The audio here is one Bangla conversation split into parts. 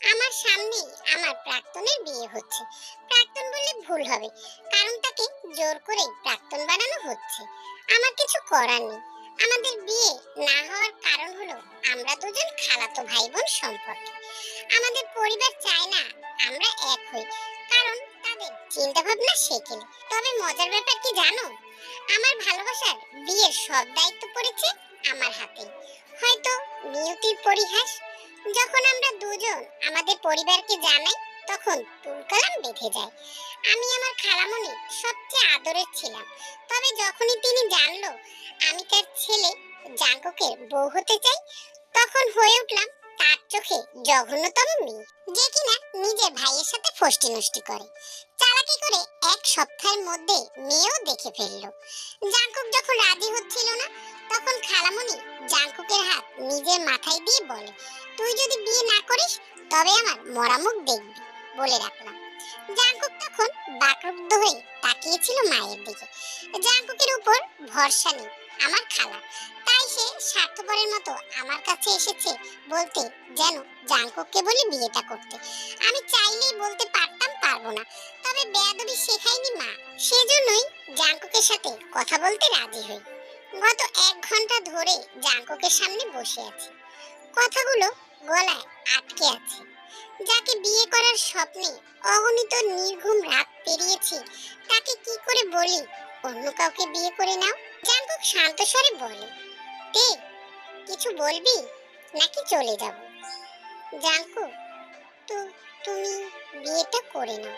আমার সামনেই আমার প্রাক্তনের বিয়ে হচ্ছে। প্রাক্তন বললে ভুল হবে, কারণ তাকে জোর করেই প্রাক্তন বানানো হচ্ছে। আমার কিছু করার নেই। আমাদের বিয়ে না হওয়ার কারণ হলো আমরা দুজন খালাতো ভাই বোন সম্পর্কে। আমাদের পরিবার চায় না আমরা এক হই, কারণ তাদের চিন্তা ভাবনা শেখেনি তবে মজার ব্যাপার কি জানো? আমার ভালোবাসার বিয়ের সব দায়িত্ব পড়েছে আমার হাতে হয়তো নিয়তির পরিহাস যখন আমরা দুজন আমাদের পরিবারকে জানাই, তখন তুলকালাম বেঁধে যায়। আমি আমার খালামণি সবচেয়ে আদরের ছিলাম। তবে যখনই তিনি জানলো আমি তার ছেলে জাঙ্কুকের বউ হতে চাই, তখন হয়ে উঠলাম তার চোখে জঘন্যতম মেয়ে যে কিনা নিজের ভাইয়ের সাথে ফষ্টি নষ্টি করে। চালাকি করে এক সপ্তাহের মধ্যে মেয়েও দেখে ফেলল। জাঙ্কুক যখন রাজি হচ্ছিল না তখন খালামণি জাঙ্কুকের হাত নিজের মাথায় দিয়ে বলে, তুই যদি বিয়ে না করিস, তবে আমার মরামুখ দেখবি, বলে রাখলাম। জাঙ্কুক তখন বাকরুদ্ধ হয়ে তাকিয়েছিল মায়ের দিকে। জাঙ্কুকের উপর ভরসা নেই আমার খালা। তাই সে স্বার্থপরের মতো আমার কাছে এসেছে বলতে যেন জাঙ্কুককে বলে বিয়েটা করতে। আমি চাইলেই বলতে পারতাম পারব না, তবে বেয়াদবি শেখায়নি মা। সেজন্যই জাঙ্কুকের সাথে কথা বলতে রাজি হই। গত এক ঘণ্টা ধরে জাঙ্কুকের সামনে বসে আছি। কথাগুলো গলায় আটকে আছে। যাকে বিয়ে করার স্বপ্নে অগণিত নির্ঘুম রাত পেরিয়েছি, তাকে কি করে বলি, অন্য কাউকে বিয়ে করে নাও? জাঙ্কুক শান্ত স্বরে বলে, তে, কিছু বলবি? নাকি চলে যাব? জাঙ্কুক তো তুমি বিয়েটা করে নাও।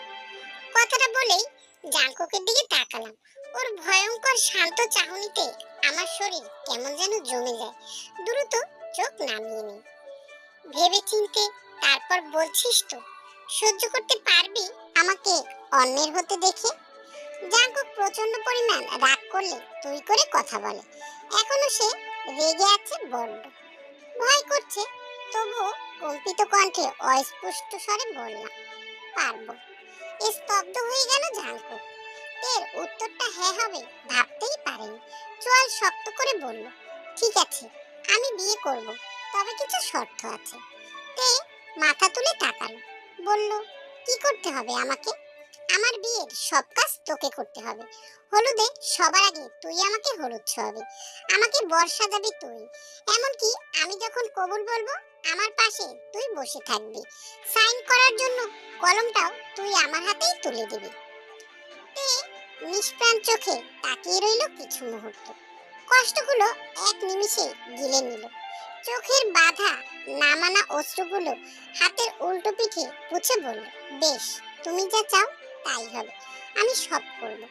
কথাটা বলেই জাঙ্কুকের দিকে তাকালাম। ওর ভয়ঙ্কর শান্ত চাহনিতে আমার শরীর কেমন যেন জমে যায়। দ্রুত চোখ নামিয়ে নিই ভেবে চিনতে তারপর বলছিস তো, সহ্য করতে পারবি আমাকে অন্যের হতে দেখে? জাঙ্কুক প্রচণ্ড পরিমাণ রাগ করলে তুই করে কথা বলে। এখনও সে রেগে আছে বড্ড। ভয় করছে তবুও কম্পিত কণ্ঠে অস্পষ্ট স্বরে বললাম, পারব। স্তব্ধ হয়ে গেল জাঙ্কুক এর উত্তরটা হ্যাঁ হবে, ভাবতেই পারেনি। চোয়াল শক্ত করে বলল, ঠিক আছে, আমি বিয়ে করব, তবে কিছু শর্ত আছে। তে মাথা তুলে তাকালো, বলল, কি করতে হবে আমাকে? আমার বিয়ের সব কাজ তোকে করতে হবে। হলুদে সবার আগে তুই আমাকে হলুদ ছোঁয়াবি আমাকে বর্ষা যাবি তুই। এমনকি আমি যখন কবুল বলব, আমার পাশে তুই বসে থাকবি। সাইন করার জন্য কলমটাও তুই আমার হাতেই তুলে দিবি। নিষ্প্রাণ চোখে তাকিয়ে রইল কিছু মুহূর্ত। কষ্টগুলো এক নিমিষে গিলে নিল। চোখের বাধা নামানা অশ্রুগুলো হাতের উল্টো পিঠে পুছে বলল, বেশ, তুমি যা চাও তাই হবে, আমি সব করব।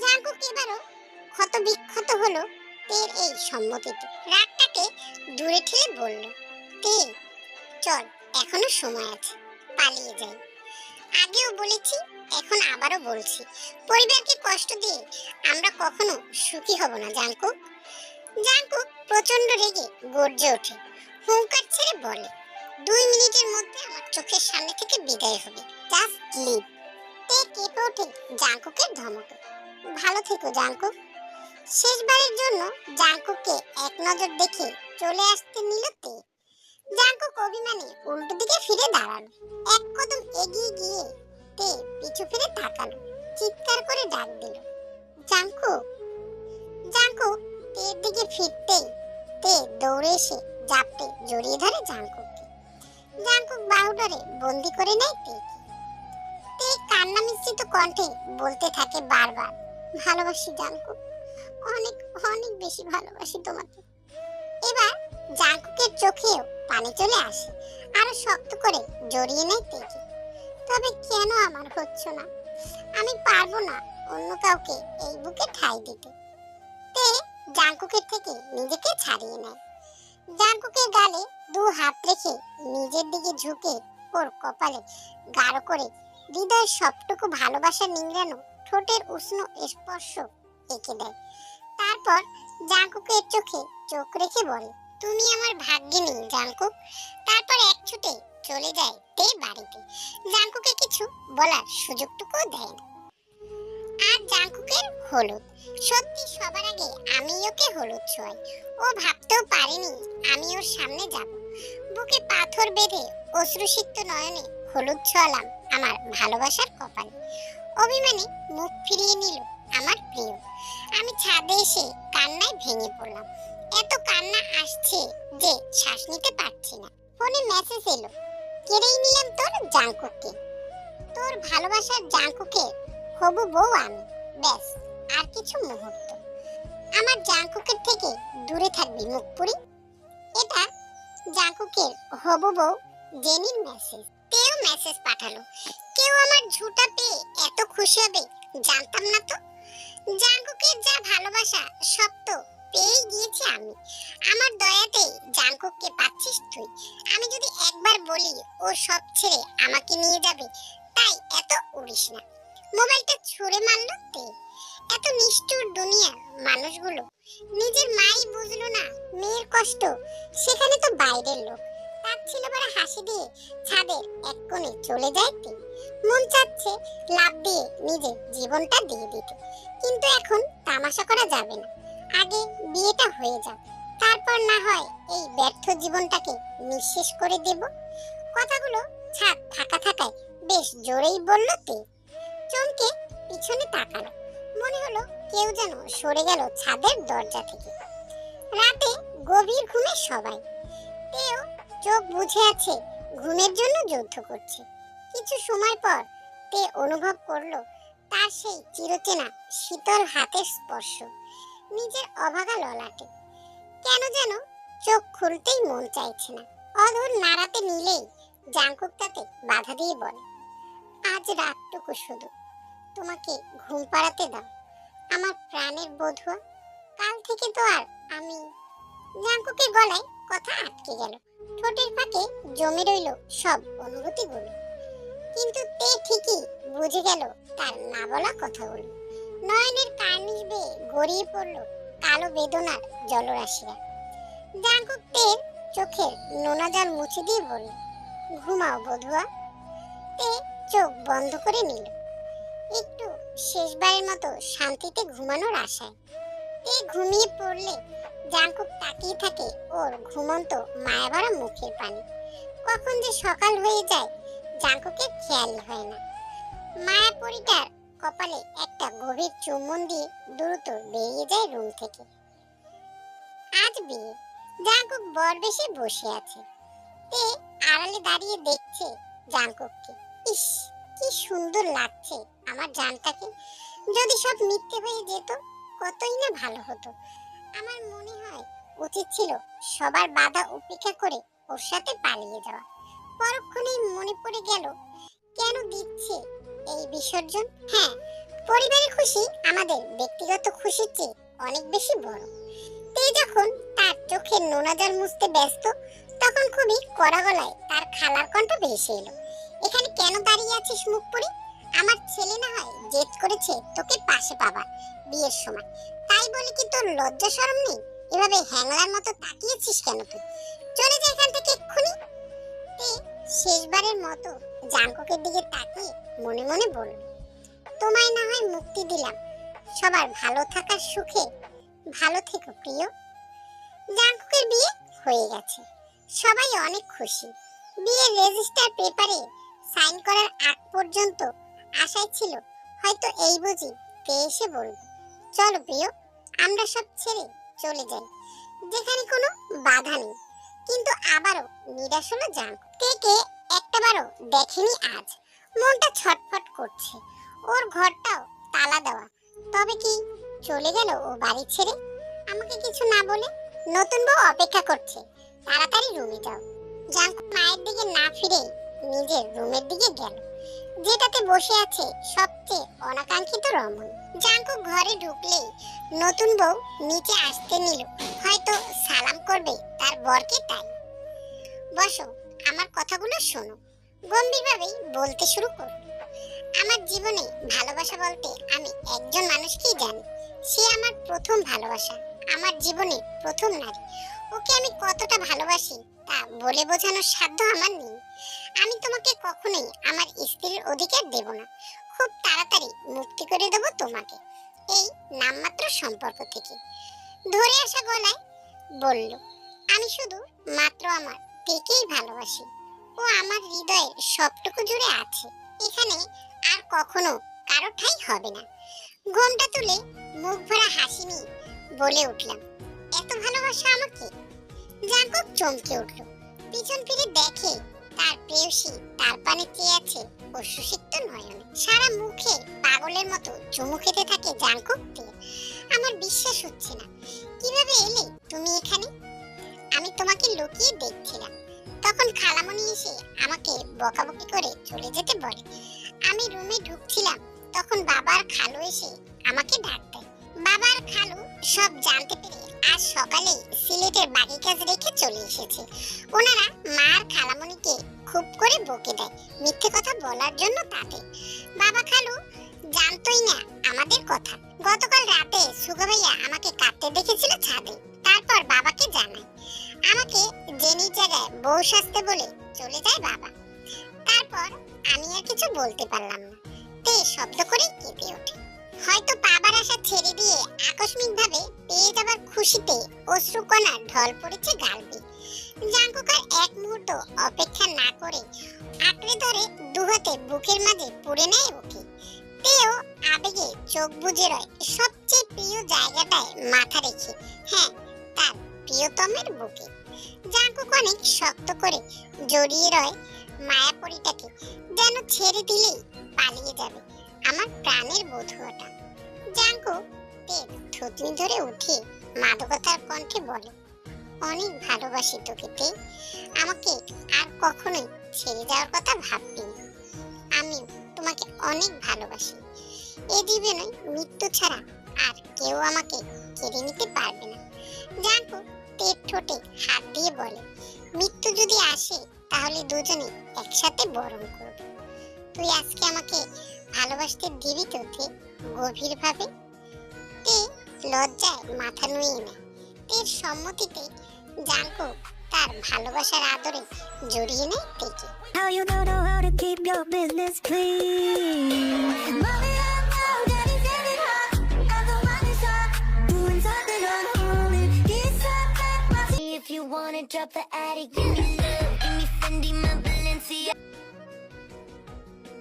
জাঙ্কুক এবারও ক্ষত বিক্ষত হলো তের এই সম্মতিতে। রাগটাকে দূরে ঠেলে বলল তে চল, এখনও সময় আছে, পালিয়ে যাই। আগেও বলেছি এখন আবারও বলছি পরিবারকে কষ্ট দিয়ে আমরা কখনো সুখী হব না জাঙ্কুক জাঙ্কুক প্রচণ্ড রেগে গর্জে ওঠে, হুঙ্কার ছেড়ে বলে, দুই মিনিটের মধ্যে আমার চোখের সামনে থেকে বিদায় হবে জাস্ট লিভ তে কেঁপে ওঠে জাঙ্কুকের ধমকে, ভালো থেকো জাঙ্কুক শেষবারের জন্য জাঙ্কুককে এক নজর দেখে চলে আসতে নিল তে। জাঙ্কুক অভিমানে উল্টো দিকে ফিরে দাঁড়াল, এক কদম এগিয়ে গিয়ে তে পিছু ফিরে তাকালো, চিৎকার করে ডাক দিল জাঙ্কুক জাঙ্কুক তের দিকে ফিরতেই তে দৌড়ে এসে জাপটে জড়িয়ে ধরে জাঙ্কুককে। জাঙ্কুক বাহুডরে বন্দি করে নেয় তেকে। তে কান্না মিশ্রিত কণ্ঠে বলতে থাকে বারবার, ভালোবাসি জাঙ্কুক অনেক অনেক বেশি ভালোবাসি তোমাকে। এবার জাঙ্কুকের চোখেও পানি চলে আসে, আরও শক্ত করে জড়িয়ে নেয় তেকে। তবে কেন আমার হচ্ছে না? আমি পারব না অন্য কাউকে এই বুকে ঠাই দিতে। তে জাঙ্কুকের থেকে নিজেকে ছাড়িয়ে নেয়। জাঙ্কুকের গালে দু হাত রেখে নিজের দিকে ঝুঁকে ওর কপালে গাঢ় করে হৃদয়ের সবটুকু ভালোবাসা নিংড়ানো ঠোঁটের উষ্ণ স্পর্শ এঁকে দেয়। তারপর জাঙ্কুকের চোখে চোখ রেখে বলে, তুমি আমার ভাগ্যে নেই জাঙ্কুক। তারপর এক ছুটে চলে যায় তে বাড়িতে। জাঙ্কুকে কিছু বলার সুযোগটুকুও দেয় না। আর জাঙ্কুকের হলুদ। সত্যি সবার আগে আমি ওকে হলুদ ছোঁয়াই। ও ভাবতেও পারেনি আমি ওর সামনে যাব। বুকে পাথর বেঁধে অশ্রুসিক্ত নয়নে হলুদ ছোঁয়ালাম আমার ভালোবাসার কপাল। অভিমানে মুখ ফিরিয়ে নিল আমার প্রিয়। আমি ছাদে এসে কান্নায় ভেঙে পড়লাম। এত কান্না আসছে যে শ্বাস নিতে পারছি না। ফোনে মেসেজ এলো। কেড়েই নিলাম তোর জাঙ্কুককে তোর ভালোবাসার জাঙ্কুকে হবু বউ আমি, ব্যাস, আর কিছু মুহূর্ত। আমার জাঙ্কুকের থেকে দূরে থাকবি, মুখপুরি। এটা জাঙ্কুকের হবু বউ জেনির মেসেজ তেও মেসেজ পাঠালো। কেউ আমার ঝুটা পেয়ে এত খুশি হবে জানতাম না তো। জাঙ্কুকের যা ভালোবাসা সব তো পেয়ে গিয়েছি আমি। আমার দয়াতে জাঙ্কুককে পাচ্ছিস তুই। আমি যদি একবার বলি, ও সব ছেড়ে আমাকে নিয়ে যাবে, তাই এত উড়িস না। মোবাইলটা ছুঁড়ে মারলো তে। এত নিষ্ঠুর দুনিয়ার মানুষগুলো। নিজের মাই বুঝলো না মেয়ের কষ্ট। সেখানে তো বাইরের লোক। তার ছিল বড় হাসি দিয়ে ছাদের এক কোণে চলে যায় তে। মন চাচ্ছে লাভ দিয়ে নিজের জীবনটা দিয়ে দিতে। কিন্তু এখন তামাশা করা যাবে না। আগে বিয়েটা হয়ে যাক। তারপর না হয় এই ব্যর্থ জীবনটাকে নিঃশেষ করে দেব। কথাগুলো ছাদ ফাঁকা থাকায় বেশ জোরেই বলল তে চমকে পিছনে তাকালো। মনে হলো কেউ যেন সরে গেল ছাদের দরজা থেকে। রাতে গভীর ঘুমে সবাই। তেও চোখ বুঝে আছে ঘুমের জন্য যুদ্ধ করছে। কিছু সময় পর তে অনুভব করল তার সেই চিরচেনা শীতল হাতের স্পর্শ। নিজের অভাগা ললাটে। কেন যেন চোখ খুলতেই মন চাইছে না। অধর নাড়াতে নিলেই জাঙ্কুক তাতে বাধা দিয়ে বলে, আজ রাতটুকু শুধু। তোমাকে ঘুম পাড়াতে দাও। আমার প্রাণের বধুয়া, কাল থেকে তো আর আমি জাঙ্কুকের গলায় কথা আটকে গেল। ঠোঁটের ফাঁকে জমে রইল সব অনুভূতিগুলো। কিন্তু তে ঠিকই বুঝে গেল তার না বলা কথাগুলো। নয়নের কার্নিশ বেয়ে গড়িয়ে পড়ল কালো বেদনার জলরাশিরা। জাঙ্কুক তের চোখের নোনা জল মুছে দিয়ে বলল, ঘুমাও বধুয়া। তে চোখ বন্ধ করে নিল। একটু শেষবারের মতো শান্তিতে ঘুমানোর আশায়। তে ঘুমিয়ে পড়লে জাঙ্কুক তাকিয়ে থাকে ওর ঘুমন্ত মায়াভরা মুখের পানি। কখন যে সকাল হয়ে যায়, জাঙ্কুকের খেয়ালই হয় না। মায়াপরিটার কপালে একটা গভীর চুম্বন দিয়ে দ্রুত বেরিয়ে যায় রুম থেকে। আজ বিয়ে। জাঙ্কুক বর বেশে বসে আছে। তে আড়ালে দাঁড়িয়ে দেখছে জাঙ্কুককে। ইস, কি সুন্দর লাগছে আমার জানটাকে যদি সব মিথ্যে হয়ে যেত, কতই না ভালো হতো। আমার মনে হয় উচিত ছিল সবার বাধা উপেক্ষা করে ওর সাথে পালিয়ে যাওয়া। পরক্ষণেই মনে পড়ে গেল, কেন দিচ্ছে এই বিসর্জন? হ্যাঁ পরিবারের খুশি আমাদের ব্যক্তিগত খুশির চেয়ে অনেক বেশি বড়। তে যখন তার চোখের নোনা জল মুছতে ব্যস্ত, তখন খুবই কড়া গলায় তার খালার কণ্ঠ ভেসে এলো। এখানে কেন দাঁড়িয়ে আছিস মুখ পড়ে? আমার ছেলে না হয় জেদ করেছে তোকে পাশে পাবার বিয়ের সময়। তাই বলে কি তোর লজ্জা শরম নেই? এভাবে হ্যাংলার মতো তাকিয়েছিস কেন তুই? চলে যা এখান থেকে এক্ষুনি। শেষবারের মতো জাঙ্কুকের দিকে তাকিয়ে মনে মনে বলল, তোমায় না হয় মুক্তি দিলাম। সবার ভালো থাকার সুখে ভালো থেকো প্রিয়। জাঙ্কুকের বিয়ে হয়ে গেছে। সবাই অনেক খুশি। বিয়ের রেজিস্টার পেপারে সাইন করার আগ পর্যন্ত আশায় ছিল, হয়তো এই বুঝি কে এসে বলবে। চলো প্রিয়, আমরা সব ছেড়ে চলে যাই। যেখানে কোনো বাধা নেই। কিন্তু আবারও নিরাশ হলো জাঙ্ক থেকে একটাবারও দেখেনি আজ। মনটা ছটফট করছে। ওর ঘরটাও তালা দেওয়া। তবে কি চলে গেল ও বাড়ি ছেড়ে? আমাকে কিছু না বলে নতুন বউ অপেক্ষা করছে। তাড়াতাড়ি রুমে যাও। জাঙ্ক মায়ের দিকে না ফিরে নিজের রুমের দিকে গেল। যেটাতে বসে আছে সবচেয়ে অনাকাঙ্ক্ষিত রমন। জাঙ্কু ঘরে ঢুকলেই নতুন বউ নিচে আসতে নিল। হয়তো সালাম করবে তার বরকে তাই। বসো। আমার কথাগুলো শোনো। গম্ভীরভাবেই বলতে শুরু করল আমার জীবনে ভালোবাসা বলতে আমি একজন মানুষকেই জানি। সে আমার প্রথম ভালোবাসা, আমার জীবনে প্রথম নারী। ওকে আমি কতটা ভালোবাসি তা বলে বোঝানোর সাধ্য আমার নেই। আমি তোমাকে কখনোই আমার স্ত্রীর অধিকার দেব না। খুব তাড়াতাড়ি মুক্তি করে দেব তোমাকে। এই নামমাত্র সম্পর্ক থেকে। ধরে আসা গলায় বলল, আমি শুধু মাত্র আমার তেকেই ভালোবাসি। ও আমার হৃদয়ের সবটুকু জুড়ে আছে। এখানে আর কখনো কারও ঠাই হবে না। ঘোমটা তুলে মুখ ভরা হাসি নিয়ে বলে উঠলাম, এত ভালোবাসা আমাকে? জাঙ্কুক চমকে উঠল। পিছন ফিরে দেখে তার প্রেয়সী তার পানে চেয়ে আছে অশ্রুসিক্ত নয়নে। সারা মুখে পাগলের মতো চুমু খেতে থাকে জাঙ্কুক আমার বিশ্বাস হচ্ছে না। কীভাবে এলে তুমি এখানে? আমি তোমাকে লুকিয়ে দেখছিলাম। তখন খালামণি এসে আমাকে বকাবকি করে চলে যেতে বলে। আমি রুমে ঢুকছিলাম, তখন বাবার খালু এসে আমাকে ডাক দেয়। বাবার খালু সব জানতে পেরে আজ সকালে সিলেটের বাড়ি কাজ রেখে চলে এসেছে। ওনারা মার খালামণিকে খুব করে বকে দেয়, মিথ্যে কথা বলার জন্য তাতে বাবা খালু, জানতোই না আমাদের কথা। গতকাল রাতে সুগা ভাইয়া আমাকে কাঁদতে দেখেছিল ছাদে। তারপর বাবাকে জানায় আমাকে জেনির জায়গায় বউ সাজতে বলে চলে যায় বাবা। তারপর আমি আর কিছু বলতে পারলাম না। তে শব্দ করে কেঁপে ওঠে। হয়তো পাবার আশা ছেড়ে দিয়ে আকস্মিকভাবে পেয়ে যাবার খুশিতে অশ্রুকণা ঢল পড়েছে গালবে। জাঙ্কুকার এক মুহূর্ত অপেক্ষা না করে আঁকড়ে ধরে দুহাতে বুকের মাঝে পুড়ে নেয় ওকে। তেও আবেগে চোখ বুজে রয় সবচেয়ে প্রিয় জায়গাটায় মাথা রেখে। হ্যাঁ প্রিয়তমের বুকে। জাঙ্কুক অনেক শক্ত করে জড়িয়ে রয় মায়াপরিটাকে, যেন ছেড়ে দিলেই পালিয়ে যাবে আমার প্রাণের বধুয়াটা। জাঙ্কু তের থুতনি ধরে উঠে মাদকতার কণ্ঠে বলে, অনেক ভালোবাসি তোকে তে আমাকে আর কখনোই ছেড়ে যাওয়ার কথা ভাববি না। আমি তোমাকে অনেক ভালোবাসি। এ জীবনে মৃত্যু ছাড়া আর কেউ আমাকে কেড়ে নিতে পারবে না। জাঙ্কু তের ঠোঁটে হাত দিয়ে বলে, মৃত্যু যদি আসে, তাহলে দুজনে একসাথে বরণ করব। তুই আজকে আমাকে ভালোবাসতে দিবি তো তে, গভীরভাবে? তে লজ্জায় মাথা নুয়ে নেয় তের সম্মতিতে জাঙ্কু তার ভালোবাসার আদরে জড়িয়ে নেয় তেকে। How you know how to keep your business clean? Wanna drop the attic, give me love, give me Fendi, my Balenciaga.